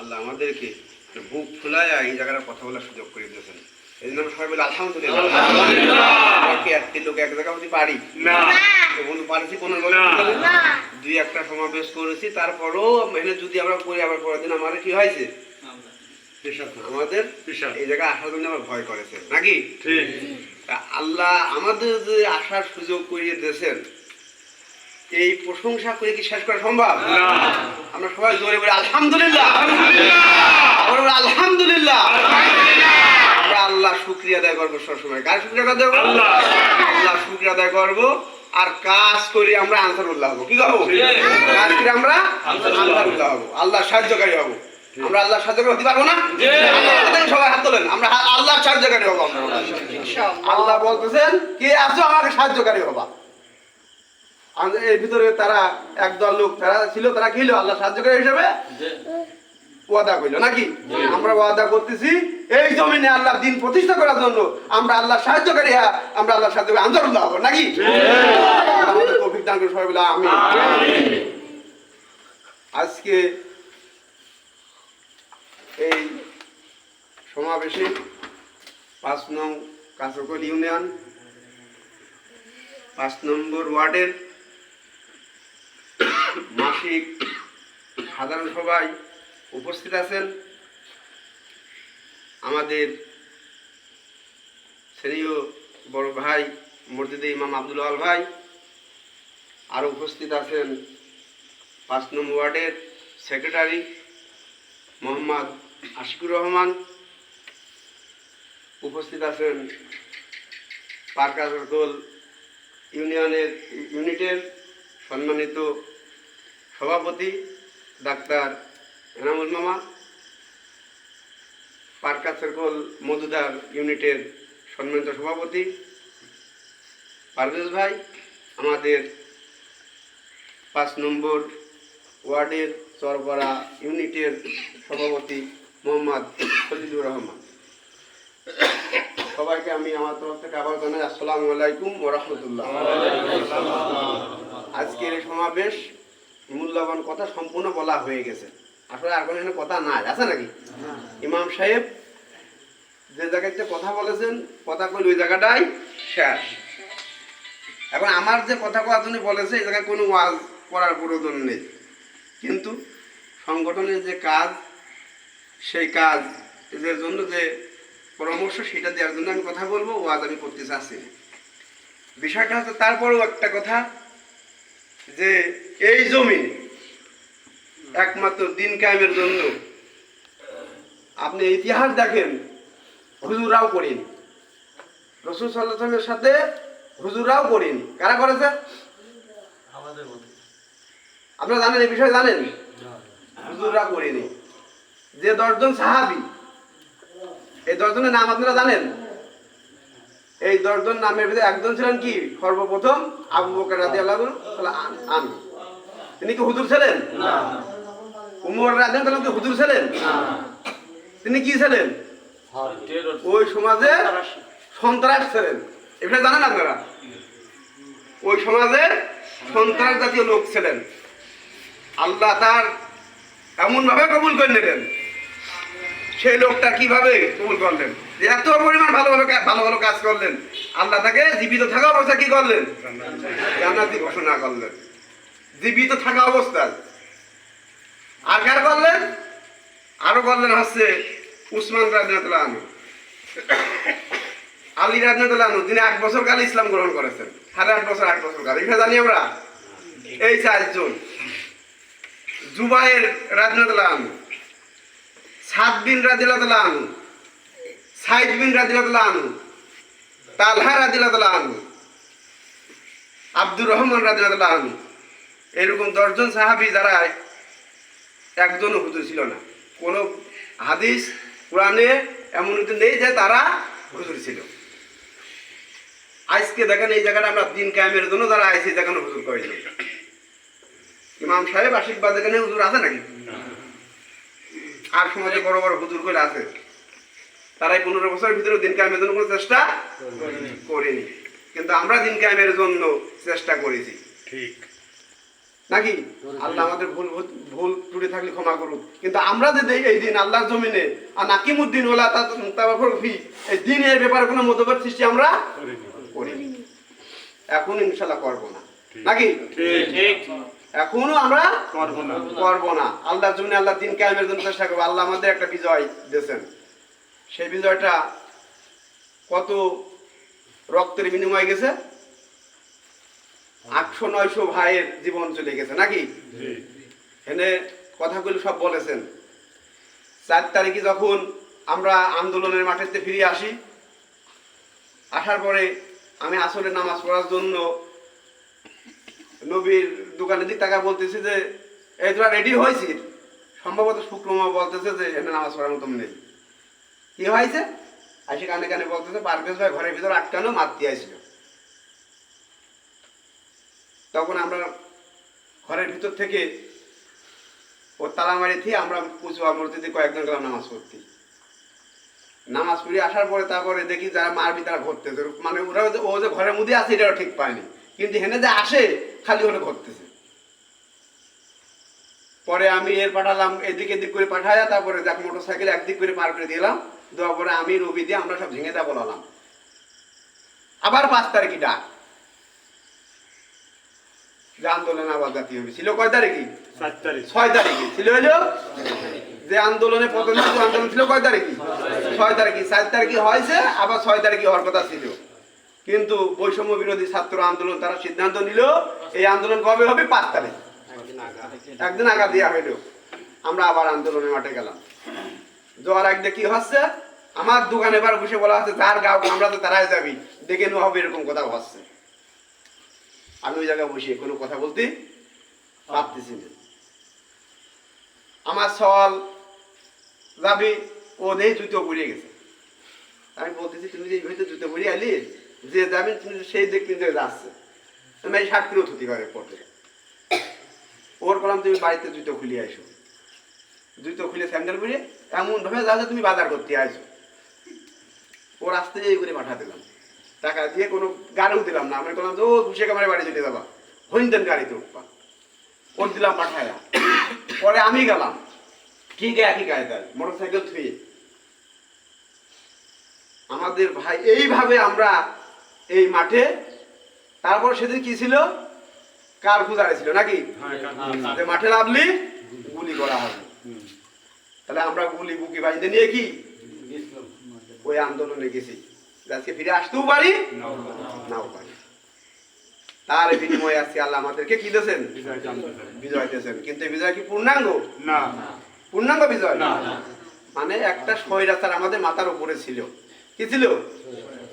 আল্লাহ আমাদেরকে বুক ফুলায় এই জায়গাটা কথা বলার সুযোগ করে দিয়েছেন। এই জন্য আমরা সবাই বলি আলহামদুলিল্লাহ। একটি লোক এক জায়গা পারি না। বন্ধু পারছি কোনো দুই একটা সমাবেশ করেছি তারপরেও মেহনত যদি আমরা করি আবার পরের দিন আমাদের কি হয়েছে? আমাদের এই জায়গায় আসার জন্য আমার ভয় করেছে নাকি? ঠিক। আল্লাহ আমাদের যে আসার সুযোগ করিয়ে দিয়েছেন এই প্রশংসা করে কি শেষ করা সম্ভব? আমরা সবাই জোরে বলি আলহামদুলিল্লাহ। আলহামদুলিল্লাহ। আমরা আল্লাহ শুক্রিয়া আদায় করব সবসময়। কার শুক্রিয়া আদায় করব? আল্লাহ। আল্লাহ শুক্রিয়া আদায় করব। আর কাজ করি আমরা আনসারুল্লাহ হব। কি হব কাজ করে আমরা আনসারুল্লাহ। হব। আল্লাহ সাহায্যকারী হব। আমরা আল্লাহ সাহায্যকারী হতে পারব না? আল্লাহ সবাই হাত তোলেন। আমরা আল্লাহ সাহায্যকারী হব। আমরা আল্লাহ বলতেছেন কে আছো আমাকে সাহায্যকারী হবা। এর ভিতরে তারা একদল লোক তারা ছিল তারা কি আল্লাহ সাহায্যকারী হিসেবে ওয়াদা করল নাকি? আমরা ওয়াদা করতেছি এই জমিনে আল্লাহ দিন প্রতিষ্ঠা করার জন্য আমরা আল্লাহ সাহায্যকারী হ্যাঁ আমরা আল্লাহ সাহায্য আন্দোলন হব নাকি? আমাদের তৌফিক দান করে সবাই বলে আমি আজকে এই সমাবেশে পাঁচ নং কাঁচকল ইউনিয়ন পাঁচ নম্বর ওয়ার্ডের মাসিক সাধারণ সভায় উপস্থিত আছেন আমাদের স্থানীয় বড় ভাই মসজিদে ইমাম আব্দুল আল ভাই আরও উপস্থিত আছেন পাঁচ নম্বর ওয়ার্ডের সেক্রেটারি মোহাম্মদ আশিকুর রহমান, উপস্থিত আছেন পার্কা ইউনিয়নের, ইউনিটের সম্মানিত সভাপতি ডাক্তার এনামুল মামা, পার্কা সার্কল মধুদার ইউনিটের সম্মানিত সভাপতি পারভেজ ভাই, আমাদের পাঁচ নম্বর ওয়ার্ডের চরপাড়া ইউনিটের সভাপতি মোহাম্মদ ফজিলুর রহমান। সবাইকে আমি আমার তরফ থেকে আবার জানাই আসসালামু আলাইকুম ও রহমতুল্লাহ। আজকের সমাবেশ মূল্যবান কথা সম্পূর্ণ বলা হয়ে গেছে। আসলে আর কোনো এখানে কথা নাই। আছে নাকি? ইমাম সাহেব যে জায়গাতে কথা বলেছেন কথা কইল ওই জায়গাটাই শেষ। এখন আমার যে কথা কথা জন্য বলেছে এই জায়গায় কোনো ওয়াজ করার প্রয়োজন নেই। কিন্তু সংগঠনের যে কাজ সেই কাজ এদের জন্য যে পরামর্শ সেটা দেওয়ার জন্য আমি কথা বলব ওয়াজ আমি করতে চাচ্ছি বিষয়টা হচ্ছে তারপরেও একটা কথা যে এই জমি একমাত্র দিন কায়েমের জন্য আপনি ইতিহাস দেখেন হুজুরাও করেনি। রসুল সাল্লামের সাথে হুজুরাও করেনি। কারা করেছে? আপনারা জানেন এই বিষয়ে জানেন? হুজুররা করেনি। যে দশজন সাহাবি এই দশজনের নাম আপনারা জানেন? এই দশজন নামের ভিতরে একজন ছিলেন কি? সর্বপ্রথম আবু বকর রাজি আল্লাহ আন তিনি কি হুজুর ছিলেন? উমর রাজি আল্লাহ কি হুজুর ছিলেন? তিনি কি ছিলেন? ওই সমাজে সন্ত্রাস ছিলেন। এটা জানেন আপনারা? ওই সমাজে সন্ত্রাস জাতীয় লোক ছিলেন। আল্লাহ তার এমন ভাবে কবুল করে নিলেন। সেই লোকটা কীভাবে কবুল করলেন? এত পরিমাণ ভালো ভালো ভালো ভালো কাজ করলেন, আল্লাহ তাকে জীবিত থাকা অবস্থা কি করলেন? জান্নাতি ঘোষণা করলেন। জীবিত থাকা অবস্থায়। আর কার করলেন? আরও করলেন হচ্ছে উসমান রাজনাতুল্লাহ আলী রাজনাতুল্লাহ আনু তিনি এক বছর কালে ইসলাম গ্রহণ করেছেন। সাড়ে আট বছর আট বছর কালে। এটা জানি আমরা? এই চারজন জুবাইয়ের রাজনাতুল্লাহ বিন রাজিলাতুল্লাহ আনু সাইদ বিন রাজিলাতুল্লাহ আনু তালহা রাজিলাতুল্লাহ আনু আব্দুর রহমান রাজিলাতুল্লাহ আনু এরকম দশজন সাহাবি যারা একজনও হুজুর ছিল না। কোনো হাদিস, কোরআনে এমন নেই যে তারা হুজুর ছিল। আজকে দেখেন এই জায়গাটা আমরা দিন কায়েমের জন্য যারা আইসি দেখানো হুজুর করেছিল ইমাম সাহেব আশীর্বাদ এখানে হুজুর আছে নাকি? আর সমাজে বড় বড় হুজুর করে আছে। তারাই পনেরো বছরের ভিতরে দিন কায়েমের জন্য কোনো চেষ্টা করেনি। কিন্তু আমরা দিন কায়েমের জন্য চেষ্টা করেছি। ঠিক। নাকি? আল্লাহ আমাদের ভুল ভুল- ত্রুটি থাকলে ক্ষমা করুন কিন্তু আমরা যে এই দিন আল্লাহর জমিনে আর নাকিমুদ্দিন ওলা তারপর ফি এই দিনের ব্যাপারে কোনো মতভেদ সৃষ্টি আমরা করিনি। এখন ইনশাল্লাহ করব না। নাকি? এখনও আমরা করব না। করব না। আল্লাহর জন্য আল্লাহ দিন কায়েমের জন্য চেষ্টা করব। আল্লাহ আমাদের একটা বিজয় দিয়েছেন। সেই বিজয়টা কত রক্তের বিনিময়ে গেছে? আটশো নয়শো ভাইয়ের জীবন চলে গেছে নাকি? এনে কথাগুলো সব বলেছেন। চার তারিখে যখন আমরা আন্দোলনের মাঠেতে ফিরে আসি আসার পরে আমি আসলে নামাজ পড়ার জন্য নবীর দোকানের দিক টাকা বলতেছি যে এই তোরা রেডি হয়েছি সম্ভবত শুক্রমা বলতেছে যে এখানে নামাজ পড়ার মতন নেই। কি হয়েছে? আসি কানে কানে বলতেছে, পারভেজ ভাই ঘরের ভিতর আটকানো মারতে আসছিল তখন আমরা ঘরের ভিতর থেকে ও তালা মারি থেকে আমরা কুচুয়া মসজিদে কয়েকজন গেলাম নামাজ পড়তে। নামাজ পড়ে আসার পরে তারপরে দেখি যারা মারবি তারা ঘুরতেছে। মানে ওরা ও যে ঘরের মধ্যে আছে, এটাও ঠিক পায়নি। কিন্তু হেনে যে আসে, খালি হলে ঘুরতেছে। পরে আমি এর পাঠালাম, এদিক এদিক করে পাঠায়া, তারপরে যাক মোটর সাইকেল একদিক করে পার করে দিলাম দেওয়ার পরে আমি রবি দিয়ে আমরা সব ভেঙে দেওয়া বলালাম আবার পাঁচ তারিখই ডাক। যে আন্দোলন আবার জাতীয় হবে। ছিল কয় তারিখ? ছয় তারিখে। ছিল হলো যে আন্দোলনে প্রথম আন্দোলন ছিল কয় তারিখে? ছয় তারিখে। চার তারিখে হয়েছে আবার ছয় তারিখে হওয়ার কথা ছিল। কিন্তু বৈষম্য বিরোধী ছাত্র আন্দোলন তারা সিদ্ধান্ত নিল এই আন্দোলন কবে হবে? পাঁচ তারিখ। একদিন আগা দেওয়া হইল। আমরা আবার আন্দোলনে মাঠে গেলাম। যাওয়ার আগে কি হচ্ছে? আমার দোকানে এবার বসে বলা হচ্ছে, যার গাও, আমরা তো তারাই যাবি। দেখে নেওয়া হবে এরকম কথা হচ্ছে। আমি ওই জায়গায় বসে কোনো কথা বলতে পারতেছি না। আমার সল যাবি, ও নেই, জুতো পড়ে গেছে। আমি বলতেছি, তুমি যে এইভাবে জুতো পরে আলি যে যাবি, তুমি সেই দিক কিন্তু যাচ্ছে। আমি এই ষাট কিলো থুতি করে পড়তে। ওর কলাম, তুমি বাড়িতে জুতো খুলে আসো জুতো খুলে স্যান্ডেল পরে এমন ভাবে যা যে তুমি বাজার করতে আসো ওর আসতে এই করে পাঠা দিলাম। টাকা দিয়ে কোনো গাড়িও দিলাম না। আমি বললাম ও ঘুষে কামারে বাড়ি চলে যাবা। হইতেন গাড়িতে উঠবা। ওর দিলাম পাঠায়া পরে আমি গেলাম। ঠিক একই কায়দায় মোটর সাইকেল থুয়ে আমাদের ভাই এইভাবে আমরা এই মাঠে তারপর সেদিন কি ছিল? কার পূজারে ছিল নাকি? মাঠে নামলি গুলি করা হবে। তাহলে আমরা গুলি বুকি বাড়িতে নিয়ে কি? ওই আন্দোলনে গেছি। আজকে ফিরে আসতেও পারি নাও পারি। তার বিনিময়ে আজকে আল্লাহ আমাদেরকে কি দিয়েছেন? বিজয় দিয়েছেন। কিন্তু বিজয় কি পূর্ণাঙ্গ? না। পূর্ণাঙ্গ বিজয়? না। মানে একটা স্বৈরাচার আমাদের মাথার উপরে ছিল। কি ছিল?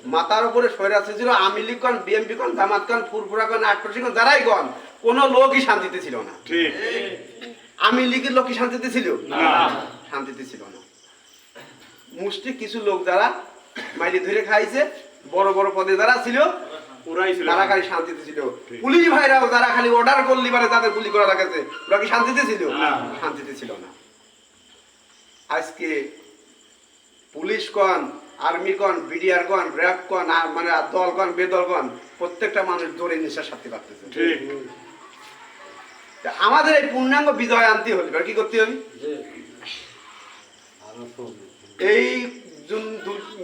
মাথার উপরে স্বৈরাচার ছিল আওয়ামী লীগ কন বিএনপি কন জামাত কন ফুরফুরা কন আটপসি কন যারাই কন কোনো লোকই শান্তিতে ছিল না। ঠিক। আওয়ামী লীগের লোক কি শান্তিতে ছিল? না। শান্তিতে ছিল না। মুষ্টি কিছু লোক যারা মাইলি ধরে খাইছে বড় বড় পদে যারা ছিল ওরাই ছিল। তারা খালি শান্তিতে ছিল। পুলিশ ভাইরাও যারা খালি অর্ডার করলি পারে তাদের গুলি করা লাগাছে ওরা কি শান্তিতে ছিল? শান্তিতে ছিল না। আজকে পুলিশ কন আর্মি কন বিডিআর কন র্যাব কন আর মানে দল কন বেদল কন প্রত্যেকটা মানুষ জোরে নিঃশ্বাস ছাড়তে পারতেছে। আমাদের এই পূর্ণাঙ্গ বিজয় আনতে হলে কি করতে হবে? এই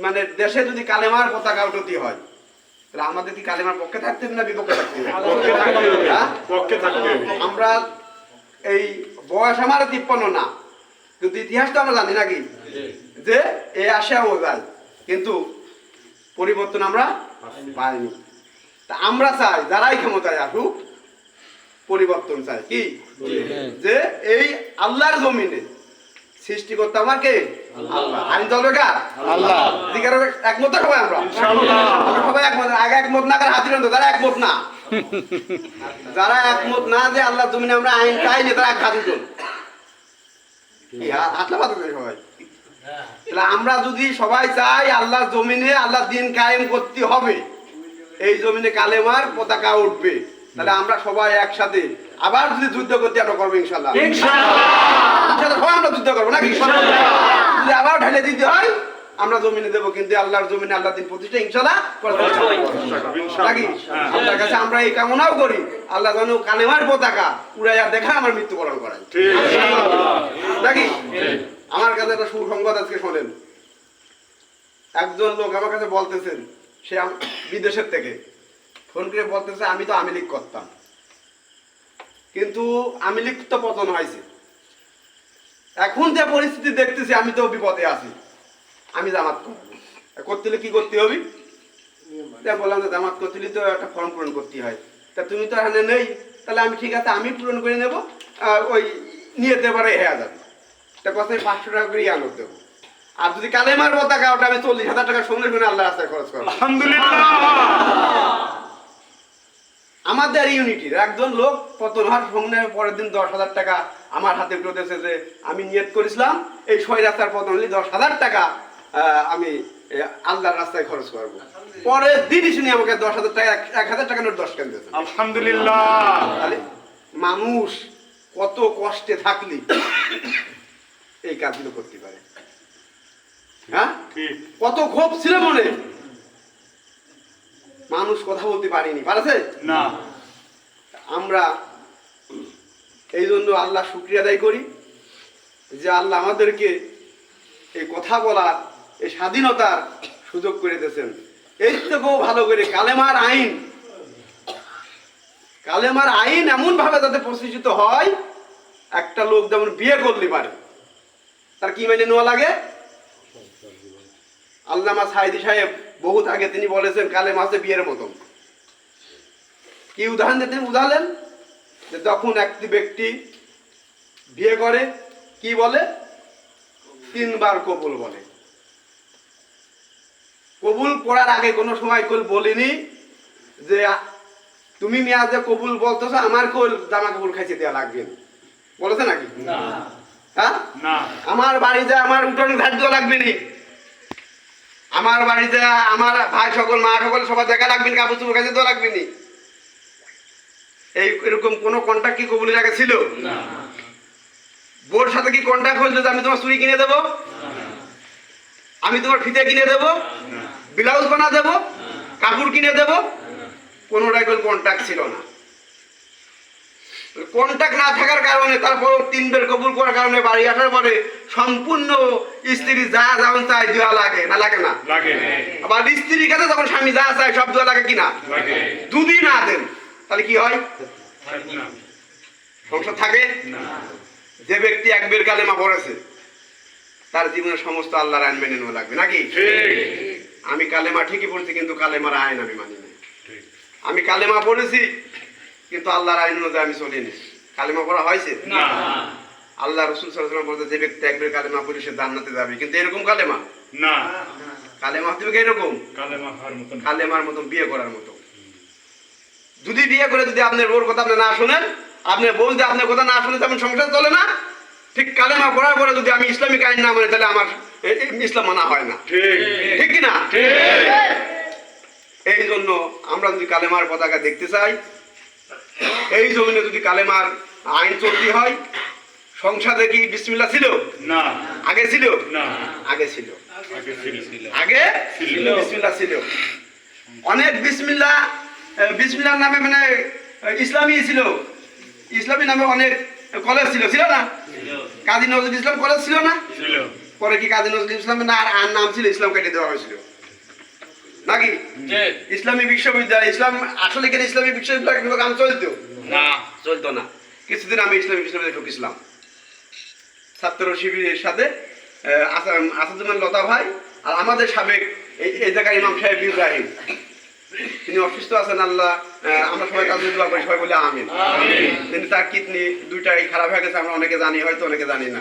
মানে দেশে যদি কালেমার পতাকা উঠতি হয় তাহলে আমাদের কি কালেমার পক্ষে থাকতে হবে না বিপক্ষে থাকতে হবে? পক্ষে থাকতে হবে। হ্যাঁ? আমরা এই বয়স আমার তিপ্পান্ন না কিন্তু ইতিহাস তো আমরা জানি নাকি? যে এ আসে ও যায় কিন্তু পরিবর্তন আমরা পাইনি। তা আমরা চাই যারাই ক্ষমতায় আসুক পরিবর্তন চাই। কি? যে এই আল্লাহর জমিনে সৃষ্টিকর্তা আমার কে? আল্লাহ। চলবে কার আল্লাহ। একমত সবাই আমরা? সবাই একমত। আগে একমত না কার হাতির যারা একমত না। যারা একমত না যে আল্লাহ জমিনে আমরা আইন চাই না তারা হাতলা পাতে সবাই? তাহলে আমরা যদি সবাই চাই আল্লাহর জমিনে আল্লাহ দিন কায়েম করতে হবে এই জমিনে কালেমার পতাকা উঠবে তাহলে আমরা সবাই একসাথে আবার যদি যুদ্ধ করতে আমরা করব ইনশাল্লাহ ইনশাল্লাহ সবাই আমরা যুদ্ধ করব নাকি? যদি আবার ঢেলে দিতে হয় আমরা জমিনে দেবো কিন্তু আল্লাহর জমিনে আল্লাহ দিন প্রতিষ্ঠা ইনশাল্লাহ। নাকি? হ্যাঁ। আল্লাহর কাছে আমরা এই কামনাও করি আল্লাহ যেন কালেমার পতাকা উড়াইয়া দেখা আমার মৃত্যুবরণ ঠিক। নাকি? আমার কাছে একটা সুসংবাদ আজকে শোনেন। একজন লোক আমার কাছে বলতেছেন সে বিদেশের থেকে। ফোন করে বলতেছে আমি তো আমিলিক করতাম কিন্তু আমিলিক তো পতন হয়েছে। এখন যে পরিস্থিতি দেখতেছি আমি তো বিপদে আছি। আমি জামাত করতে হলে কি করতে হবে? তা বললাম যে জামাত করতে হলে তো একটা ফর্ম পূরণ করতে হয়। তা তুমি তো এখানে নেই তাহলে আমি ঠিক আছে আমি পূরণ করে নেব আর ওই নিয়ে দেবারে হয়ে যাবে। তা কথা আমি পাঁচশো টাকা করে ইয়ানত দেবো। আর যদি কালে মারবো টাকা ওটা আমি চল্লিশ হাজার টাকা সঙ্গে সঙ্গে আল্লাহ রাস্তায় খরচ করব। আলহামদুলিল্লাহ। আমাদের ইউনিটির একজন লোক পতন হওয়ার সঙ্গে পরের দিন দশ হাজার টাকা আমার হাতে পেতেছে যে আমি নিয়ত করেছিলাম এই ছয় রাস্তার পতন হলে দশ হাজার টাকা আমি আল্লাহর রাস্তায় খরচ করব। পরের দিনই শুনি আমাকে দশ হাজার টাকা এক- এক হাজার টাকা নোট দশ কেন দিয়েছে? আলহামদুলিল্লাহ। মানুষ কত কষ্টে থাকলি এই কাজগুলো করতে পারে। হ্যাঁ? কত ক্ষোভ ছিল মনে। মানুষ কথা বলতে পারিনি পারেছে? না। আমরা এই জন্য আল্লাহ শুক্রিয়া আদায় করি যে আল্লাহ আমাদেরকে এই কথা বলার, এই স্বাধীনতার সুযোগ করে দিয়েছেন। এই থেকেও ভালো করে কালেমার আইন কালেমার আইন এমন ভাবে যাতে প্রতিষ্ঠিত হয়, একটা লোক যেমন বিয়ে করলে পারে, তার কি মেনে নেওয়া লাগে? আল্লামা সাইদি সাহেব বহুত আগে তিনি বলেছেন, কালেমা আছে বিয়ের মতন। কি উদাহরণ দিতে উদাহরণ যে তখন একটি ব্যক্তি বিয়ে করে কি বলে? তিনবার কবুল বলে। কবুল পড়ার আগে কোনো সময় কল বলিনি যে তুমি মেয়া যে কবুল বলতেছো আমার কল জামা কবুল খাইছে দেওয়া লাগবে। বলেছে নাকি? হ্যাঁ? না। আমার বাড়িতে আমার উঠোন ঘাট দেওয়া লাগবে নি। আমার বাড়িতে আমার ভাই সকল মা সকল সবার দেখা লাগবে কাপড় চোপড় কাছে দেওয়া লাগবে নি। এই এরকম কোনো কন্ট্যাক্ট কি কবুলের আগে ছিল? বোর সাথে কি কন্ট্যাক্ট হয়েছিল যে আমি তোমার চুরি কিনে দেবো? আমি তোমার ফিতে কিনে দেবো? ব্লাউজ বানা দেবো? কাপড় কিনে দেবো? কোনো কন্ট্যাক্ট ছিল না। কন্ট্যাক্ট না থাকার কারণে তারপর তিন বের কবুল করার কারণে বাড়ি আসার পরে সম্পূর্ণ স্ত্রী যা যেমন চাই দেওয়া লাগে না লাগে না? আবার স্ত্রীর কাছে যখন স্বামী যা চায় সব দেওয়া লাগে কিনা? দুদিন না দেন তাহলে কি হয়? সংসার থাকে যে ব্যক্তি এক বের কালেমা পড়েছে তার জীবনের সমস্ত আল্লাহর আইন মেনে নেওয়া লাগবে নাকি? আমি কালেমা ঠিকই পড়ছি কিন্তু কালেমার আইন আমি মানি না আমি কালেমা পড়েছি কিন্তু আল্লাহর আইন অনুযায়ী আমি চলিনি কালেমা পড়া হয়েছে? আল্লাহ রসুল সাল্লাম বলতে যে ব্যক্তি একবার কালেমা পড়ে সে জান্নাতে যাবে। কিন্তু এরকম কালেমা? না। কালেমা হবে এরকম? মতন কালেমার মতো বিয়ে করার মতো। যদি বিয়ে করে যদি আপনার বউর কথা আপনি না শুনেন আপনার বউ যদি আপনার কথা না শুনে তেমন সংসার চলে না ঠিক কালেমা পড়ার পরে যদি আমি ইসলামিক আইন না মানে তাহলে আমার ইসলাম মানা হয় না। ঠিক। ঠিক কি না ঠিক। এই জন্য আমরা যদি কালেমার পতাকা দেখতে চাই এই জমিনে যদি কালেমার আইন চলতে হয় সংসারে কি বিসমিল্লা ছিল? না। আগে ছিল? না। আগে ছিল। আগে ছিল। আগে ছিল। বিসমিল্লা ছিল। অনেক বিসমিল্লা বিসমিল্লার নামে মানে ইসলামী ছিল। ইসলামী নামে অনেক কলেজ ছিল। ছিল না? কাজী নজরুল ইসলাম কলেজ ছিল না? পরে কি কাজী নজরুল ইসলামের না আর নাম ছিল ইসলাম কেটে দেওয়া হয়েছিল। নাকি? ইসলামী বিশ্ববিদ্যালয় ইসলাম আসলে কেন ইসলামী বিশ্ববিদ্যালয় কিন্তু কাম চলতো? না। চলতো না। কিছুদিন আমি ইসলামী বিশ্ববিদ্যালয়ে ঢুকেছিলাম ছাত্র শিবিরের সাথে আসাদুজ্জামান লতা ভাই আর আমাদের সাবেক এই জায়গার ইমাম সাহেব ইব্রাহিম। তিনি অসুস্থ আছেন, আল্লাহ আমরা সবাই কাছে দোয়া করি, সবাই বলে আমিন। কিন্তু তার কিডনি দুইটাই খারাপ হয়ে গেছে, আমরা অনেকে জানি, হয়তো অনেকে জানি না।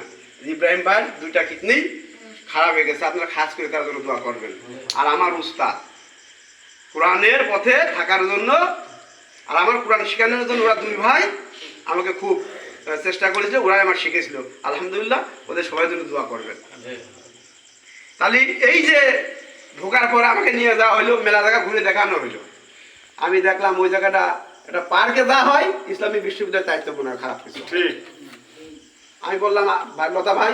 ইব্রাহিম ভাই, দুইটা কিডনি খারাপ হয়ে গেছে, আপনারা খাস করে তার জন্য দোয়া করবেন। আর আমার উস্তাদ, কোরআনের পথে থাকার জন্য, আর আমার কোরআন শেখানোর জন্য ওরা দুই ভাই আমাকে খুব চেষ্টা করেছে, ওরাই আমার শিখেছিল। আলহামদুলিল্লাহ, ওদের সবাই জন্য দোয়া করবেন। তাহলে এই যে ঢোকার পরে আমাকে নিয়ে যাওয়া হলো মেলা জায়গা ঘুরে দেখানো হলো আমি দেখলাম ওই জায়গাটা একটা পার্কে দেওয়া হয় ইসলামী বিশ্ববিদ্যালয়ের দায়িত্ব মনে হয় খারাপ কিছু। ঠিক। আমি বললাম ভাই লতা ভাই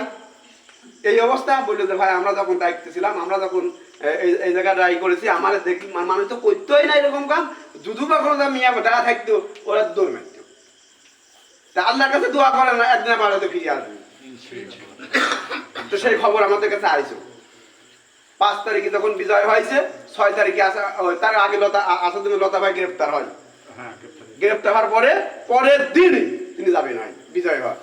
এই অবস্থা? বলল যে ভাই আমরা যখন দায়িত্বে ছিলাম আমরা যখন এই এই জায়গায় ট্রাই করেছি আমার দেখি মানুষ তো করতেই না এরকম কাম। যদু বা কোনো মিয়া ডাকা থাকতো ওরা দৌড় মারতো। তা আল্লাহর কাছে দোয়া করে না একদিন বাড়াতে ফিরে আসবে। তো সেই খবর আমাদের কাছে আইছো পাঁচ তারিখে যখন বিজয় হয়েছে ছয় তারিখে আসা তার আগে লতা আসাদুল লতা ভাই গ্রেপ্তার হয়। হ্যাঁ গ্রেপ্তার। হওয়ার পরে পরের দিন তিনি যাবেন হয় বিজয় হয়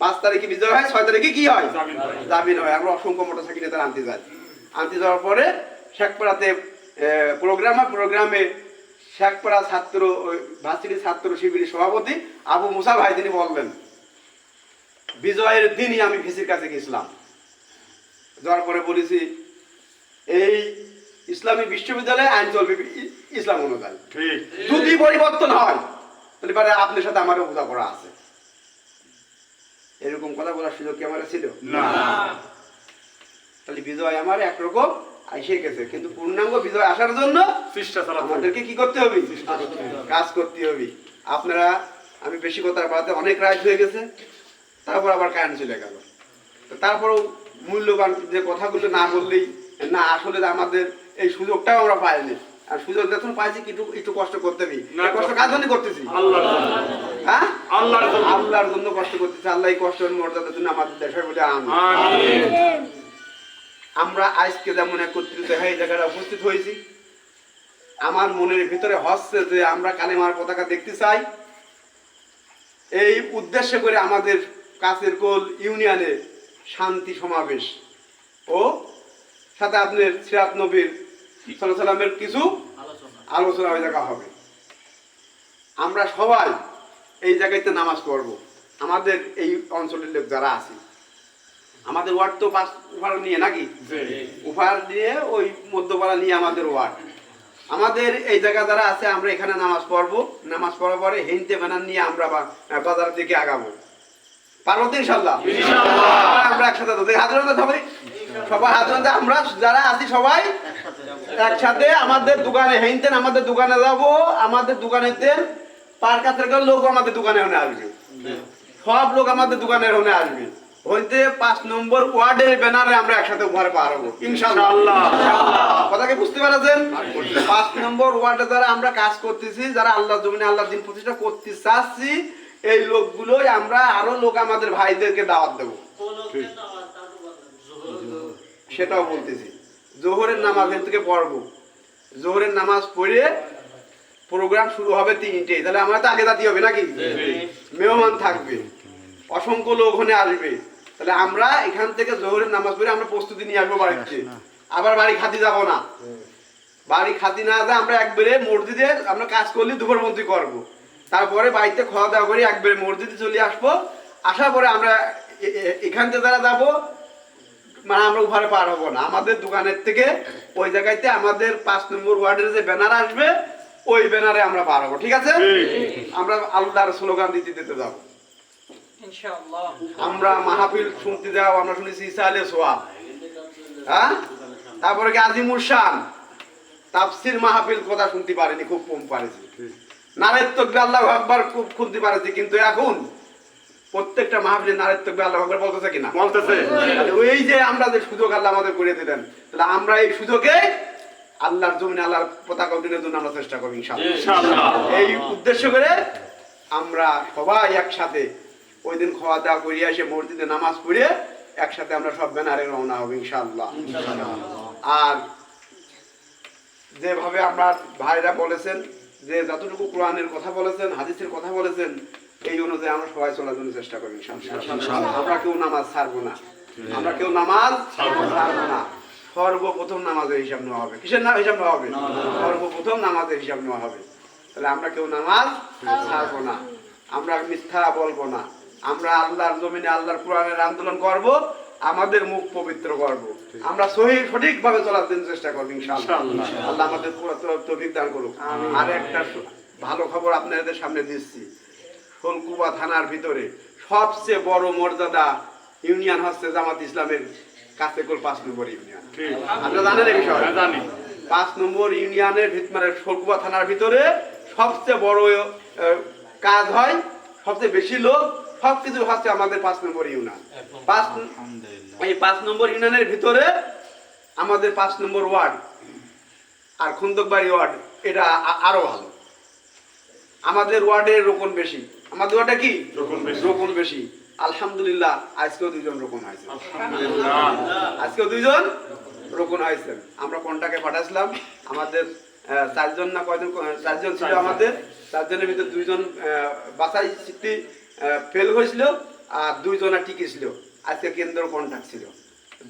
পাঁচ তারিখে বিজয় হয় ছয় তারিখে কি হয়? জামিন হয়। আমরা অসংখ্য মোটরসাইকেল তারা আনতে যাই। আনতে যাওয়ার পরে শেখপাড়াতে প্রোগ্রাম হয়। প্রোগ্রামে শেখপাড়া ছাত্র ভার্সিটি ছাত্র শিবিরের সভাপতি আবু মুসা ভাই তিনি বললেন বিজয়ের দিনই আমি ভিসির কাছে গেছিলাম। যাওয়ার পরে বলেছি এই ইসলামী বিশ্ববিদ্যালয়ে আইন চলবে ইসলাম অনুযায়ী। ঠিক। যদি পরিবর্তন হয় তাহলে পরে আপনার সাথে আমারও বোঝাপড়া আছে। এরকম কথা বলার সুযোগ কি আমার ছিল? না। তাহলে বিজয় আমার একরকম এসে গেছে। কিন্তু পূর্ণাঙ্গ বিজয় আসার জন্য। আমাদেরকে কি করতে হবে? কাজ করতে হবে। আপনারা আমি বেশি কথা বাড়াতে অনেক রাইট হয়ে গেছে। তারপর আবার কারেন্ট চলে গেল। তারপরেও মূল্যবান যে কথাগুলো না বললেই না আসলে আমাদের এই সুযোগটাও আমরা পাইনি। আর সুযোগ যখন পাইছি একটু একটু কষ্ট করতে হবে কষ্ট কার জন্য করতেছি? হ্যাঁ? আল্লাহর জন্য। আল্লাহর জন্য কষ্ট করতেছি। আল্লাহ এই কষ্টের মর্যাদার জন্য আমাদের দেশের বলে আমি আমরা আজকে যেমন একত্রিত হয়ে এই জায়গায় উপস্থিত হয়েছি আমার মনের ভিতরে হচ্ছে যে আমরা কালেমার পতাকা দেখতে চাই। এই উদ্দেশ্য করে আমাদের কাছের কোল ইউনিয়নে শান্তি সমাবেশ ও সাথে আপনার সিরাত নবীর সাল্লাহ সাল্লামের কিছু আলোচনা। ওই জায়গা হবে। আমরা সবাই এই জায়গাতে নামাজ পড়ব। আমাদের এই অঞ্চলের লোক যারা আছে আমাদের ওয়ার্ড তো পাঁচ উপহার নিয়ে নাকি। উপহার দিয়ে ওই মধ্যপাড়া নিয়ে আমাদের ওয়ার্ড। আমাদের এই জায়গা যারা আছে আমরা এখানে নামাজ পড়ব। নামাজ পড়ার পরে হিনতে বানান নিয়ে আমরা বাজার দিকে আগাবো। পারব তো ইনশাল্লাহ? আমরা একসাথে হাজার সবাই সবাই আমরা যারা আছি সবাই একসাথে আমাদের দোকানে হেনতেন আমাদের দোকানে যাব আমাদের দোকানেতে পার কাছের লোক আমাদের দোকানে ওখানে আসবে। সব লোক আমাদের দোকানের ওখানে আসবে। হইতে পাঁচ নম্বর ওয়ার্ডের ব্যানারে আমরা একসাথে উপহার পার ইনশাআল্লাহ। কথা বুঝতে পারছেন? পাঁচ নম্বর ওয়ার্ডে যারা আমরা কাজ করতেছি যারা আল্লাহ জমিনে আল্লাহ দিন প্রতিষ্ঠা করতে চাচ্ছি এই লোকগুলোই আমরা আরও লোক আমাদের ভাইদেরকে দাওয়াত দেবো। সেটাও বলতেছি। জোহরের নামাজ থেকে পড়ব। জোহরের নামাজ পড়ে প্রোগ্রাম শুরু হবে তিনটে। তাহলে আমরা তো আগে জাতি হবে নাকি? মেহমান থাকবে। অসংখ্য লোক ওখানে আসবে। তাহলে আমরা এখান থেকে জোহরের নামাজ পড়ে আমরা প্রস্তুতি নিয়ে আসব বাড়িতে। আবার বাড়ি খাতি যাব না। বাড়ি খাতি না যা আমরা একবারে মসজিদে আমরা কাজ করলে দুপুর মন্ত্রী করব। তারপরে বাড়িতে খাওয়া দাওয়া করে একবারে মসজিদে চলে আসব। আসার পরে আমরা এখান থেকে যারা যাব মানে আমরা ওখানে পার হব না। আমাদের দোকানের থেকে ওই জায়গাতে আমাদের পাঁচ নম্বর ওয়ার্ডের যে ব্যানার আসবে ওই ব্যানারে আমরা পার হব ঠিক আছে? আমরা আল্লাহর স্লোগান দিতে দিতে যাব। আমরা মাহফিল শুনতে যাও আমরা শুনেছি ইসালে সোয়া হ্যাঁ? তারপরে কি আজিমুর শান তাফসির মাহফিল কথা শুনতে পারিনি খুব কম পারেছি। নারের তকবে আল্লাহ আকবার খুব শুনতে পারেছি কিন্তু এখন প্রত্যেকটা মাহফিলে নারের তকবে আল্লাহ আকবার বলতেছে কিনা? বলতেছে। ওই যে আমরা যে সুযোগ আল্লাহ আমাদের করে দিলেন তাহলে আমরা এই সুযোগে আল্লাহর জমিনে আল্লাহর পতাকা জন্য আমরা চেষ্টা করব ইনশাআল্লাহ। এই উদ্দেশ্য করে আমরা সবাই একসাথে ওই দিন খাওয়া দাওয়া করে এসে মসজিদে নামাজ পড়ে একসাথে আমরা সব ব্যানারে রওনা হব ইনশাআল্লাহ। আর যেভাবে আমরা ভাইরা বলেছেন যে যতটুকু কোরআনের কথা বলেছেন হাদিসের কথা বলেছেন এই অনুযায়ী আমরা সবাই চলার জন্য চেষ্টা করি আমরা কেউ নামাজ ছাড়বো না। আমরা কেউ নামাজ ছাড়বো না। সর্বপ্রথম নামাজের হিসাব নেওয়া হবে। কিসের না হিসাব নেওয়া হবে? সর্বপ্রথম নামাজের হিসাব নেওয়া হবে। তাহলে আমরা কেউ নামাজ ছাড়বো না। আমরা মিথ্যা বলব না। আমরা আল্লাহর জমিনে আল্লাহর কোরআনের আন্দোলন করব আমাদের মুখ পবিত্র করব। আমরা সহি সঠিকভাবে চলার জন্য চেষ্টা করব ইনশাআল্লাহ। আল্লাহ আমাদের তৌফিক দান করুক। আর একটা ভালো খবর আপনাদের সামনে দিচ্ছি। শোলকুবা থানার ভিতরে সবচেয়ে বড় মর্যাদা ইউনিয়ন হচ্ছে জামাত ইসলামের কাছে কোল পাঁচ নম্বর ইউনিয়ন। আপনারা জানেন এই বিষয়? হ্যাঁ, জানি। পাঁচ নম্বর ইউনিয়নের মানে শোলকুবা থানার ভিতরে সবচেয়ে বড় কাজ হয় সবচেয়ে বেশি লোক সব কিছু হচ্ছে আমাদের পাঁচ নম্বর ইউনিয়ন। পাঁচ এই পাঁচ নম্বর ইউনিয়নের ভিতরে আমাদের পাঁচ নম্বর ওয়ার্ড আর খুন্দকবাড়ি ওয়ার্ড এটা আরও ভালো। আমাদের ওয়ার্ডের রোপণ বেশি। আমাদের ওয়ার্ডে কি? রোপণ বেশি। আলহামদুলিল্লাহ আজকেও দুইজন রোপণ হয়েছে আজকেও দুইজন রোপণ হয়েছেন। আমরা কোনটাকে পাঠাইছিলাম? আমাদের চারজন না কয়জন চারজন ছিল আমাদের। চারজনের ভিতরে দুইজন বাছাই সিটি ফেল হয়েছিল আর দুইজনা টিকে ছিল। আজকে কেন্দ্র কন্ট্যাক্ট ছিল।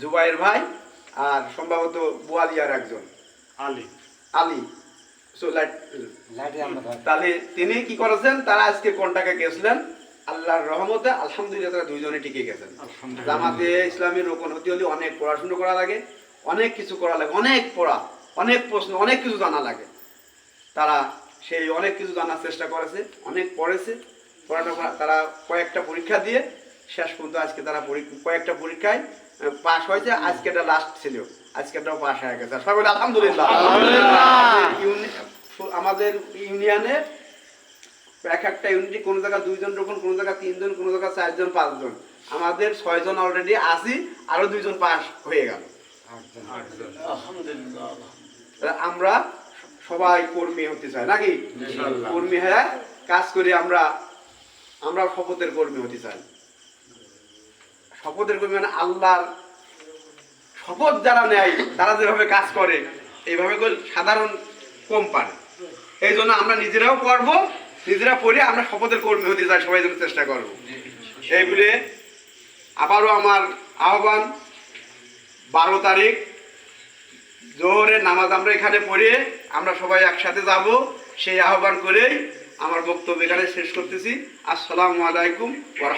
জুবাইয়ের ভাই আর সম্ভবত বোয়ালিয়ার একজন। আলী। আলী। তাহলে তিনি কি করেছেন? তারা আজকে কন্টাকে গেছিলেন? আল্লাহর রহমতে আলহামদুলিল্লাহ তারা দুইজনে টিকে গেছেন। জামাতে ইসলামের রোপণ হতে হলে অনেক পড়াশোনা করা লাগে অনেক কিছু করা লাগে অনেক পড়া অনেক প্রশ্ন অনেক কিছু জানা লাগে। তারা সেই অনেক কিছু জানার চেষ্টা করেছে অনেক পড়েছে। পড়াটা তারা কয়েকটা পরীক্ষা দিয়ে শেষ পর্যন্ত আজকে তারা কয়েকটা পরীক্ষায় পাশ হয়েছে। আজকে এটা লাস্ট ছিল। আজকে এটাও পাশ হয়ে গেছে। সবাই বলে আলহামদুলিল্লাহ। আমাদের ইউনিয়নে এক একটা ইউনিটে কোনো জায়গায় দুইজন রকম কোনো জায়গায় তিনজন কোনো জায়গায় চারজন পাঁচজন। আমাদের ছয়জন অলরেডি আসি আরও দুইজন পাস হয়ে গেল। আমরা সবাই কর্মী হতে চাই নাকি? কর্মী হয়ে কাজ করি আমরা আমরা শপথের কর্মী হতে চাই। শপথের কর্মী মানে আল্লাহর শপথ যারা নেয়, তারা যেভাবে কাজ করে, এইভাবে সাধারণ কম পারে। এই জন্য আমরা নিজেরাও করব, নিজেরা পড়ে আমরা শপথের কর্মী হতে চাই, সবাই যেন চেষ্টা করব। এই বলে আবারও আমার আহ্বান, বারো তারিখ, জোহরের নামাজ আমরা এখানে পড়ে আমরা সবাই একসাথে যাব। সেই আহ্বান করেই আমার বক্তব্য এখানে শেষ করতেছি। আসসালামু আলাইকুম ওয়া